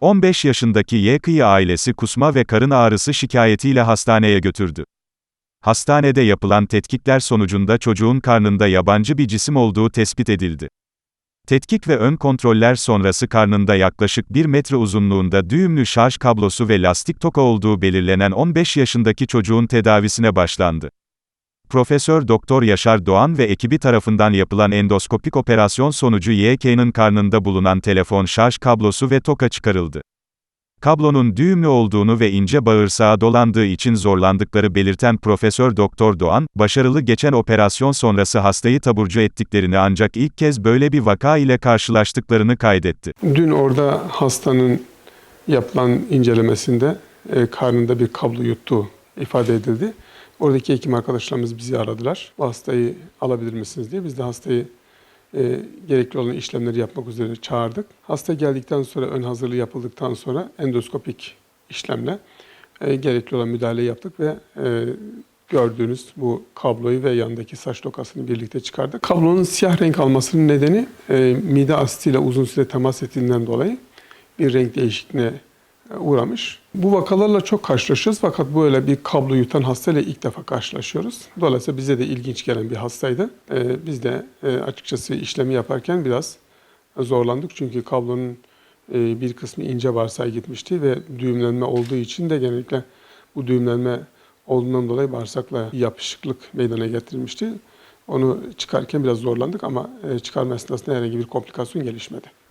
...15 yaşındaki Yekı'yı ailesi kusma ve karın ağrısı şikayetiyle hastaneye götürdü. Hastanede yapılan tetkikler sonucunda çocuğun karnında yabancı bir cisim olduğu tespit edildi. Tetkik ve ön kontroller sonrası karnında yaklaşık 1 metre uzunluğunda düğümlü şarj kablosu ve lastik toka olduğu belirlenen 15 yaşındaki çocuğun tedavisine başlandı. Profesör Doktor Yaşar Doğan ve ekibi tarafından yapılan endoskopik operasyon sonucu YK'nın karnında bulunan telefon şarj kablosu ve toka çıkarıldı. Kablonun düğümlü olduğunu ve ince bağırsağa dolandığı için zorlandıkları belirten Profesör Doktor Doğan, başarılı geçen operasyon sonrası hastayı taburcu ettiklerini ancak ilk kez böyle bir vaka ile karşılaştıklarını kaydetti. Dün orada hastanın yapılan incelemesinde e, karnında bir kablo yuttuğu ifade edildi. Oradaki hekim arkadaşlarımız bizi aradılar. Bu hastayı alabilir misiniz diye. Biz de hastayı e, gerekli olan işlemleri yapmak üzere çağırdık. Hasta geldikten sonra, ön hazırlığı yapıldıktan sonra endoskopik işlemle e, gerekli olan müdahaleyi yaptık ve e, gördüğünüz bu kabloyu ve yandaki saç dokasını birlikte çıkardık. Kablonun siyah renk almasının nedeni e, mide asitiyle uzun süre temas ettiğinden dolayı bir renk değişikliğine uğramış. Bu vakalarla çok karşılaşıyoruz fakat böyle bir kablo yutan hastayla ilk defa karşılaşıyoruz. Dolayısıyla bize de ilginç gelen bir hastaydı. E, biz de e, açıkçası işlemi yaparken biraz zorlandık çünkü kablonun e, bir kısmı ince bağırsağa gitmişti ve düğümlenme olduğu için de genellikle bu düğümlenme olduğundan dolayı bağırsakla yapışıklık meydana getirmişti. Onu çıkarken biraz zorlandık ama e, çıkarma esnasında herhangi bir komplikasyon gelişmedi.